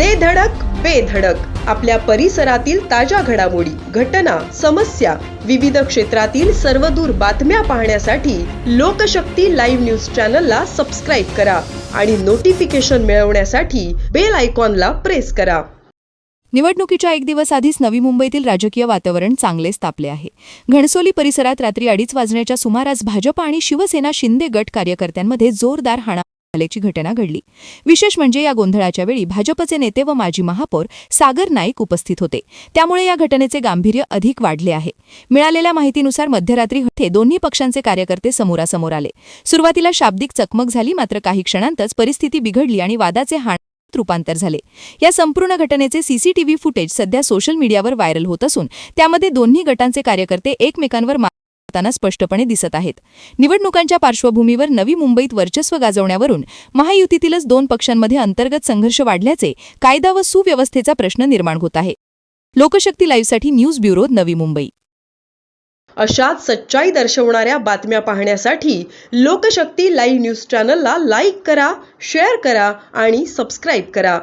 दे धडक बेधडक आपल्या परिसरातील ताज्या घडामोडी घटना समस्या विविध क्षेत्रातील सर्वदूर बातम्या पाहण्यासाठी लोकशक्ती लाईव्ह न्यूज चॅनलला सबस्क्राईब करा आणि नोटिफिकेशन मिळवण्यासाठी बेल आयकॉनला प्रेस करा. निवडणुकीच्या एक दिवस आधीच नवी मुंबईतील राजकीय वातावरण चांगलेच तापले आहे. घणसोली परिसरात रात्री अडीच वाजण्याच्या सुमारास भाजप आणि शिवसेना शिंदे गट कार्यकर्त्यांमध्ये जोरदार हाणा झाल्याची घटना घडली. विशेष म्हणजे या गोंधळाच्या वेळी भाजपचे नेते व माजी महापौर सागर नाईक उपस्थित होते. त्यामुळे या घटनेचे गांभीर्य अधिक वाढले आहे. मिळालेल्या माहितीनुसार मध्यरात्री हे दोन्ही पक्षांचे कार्यकर्ते समोरासमोर आले. सुरुवातीला शाब्दिक चकमक झाली मात्र काही क्षणांतच परिस्थिती बिघडली आणि वादाचे हाण रूपांतर झाले. या संपूर्ण घटनेचे सीसीटीव्ही फुटेज सध्या सोशल मीडियावर व्हायरल होत असून त्यामध्ये दोन्ही गटांचे कार्यकर्ते एकमेकांवर मारताना स्पष्टपणे दिसत आहेत. निवडणुकांच्या पार्श्वभूमीवर नवी मुंबईत वर्चस्व गाजवण्यावरून महायुतीतीलच दोन पक्षांमध्ये अंतर्गत संघर्ष वाढल्याचे कायदा व सुव्यवस्थेचा प्रश्न निर्माण होत आहे. लोकशक्ती लाईव्हसाठी न्यूज ब्युरो नवी मुंबई. अशाच सच्चाई दर्शवणाऱ्या बातम्या पाहण्यासाठी लोकशक्ती लाईव्ह न्यूज चॅनलला लाईक करा शेअर करा आणि सबस्क्राईब करा.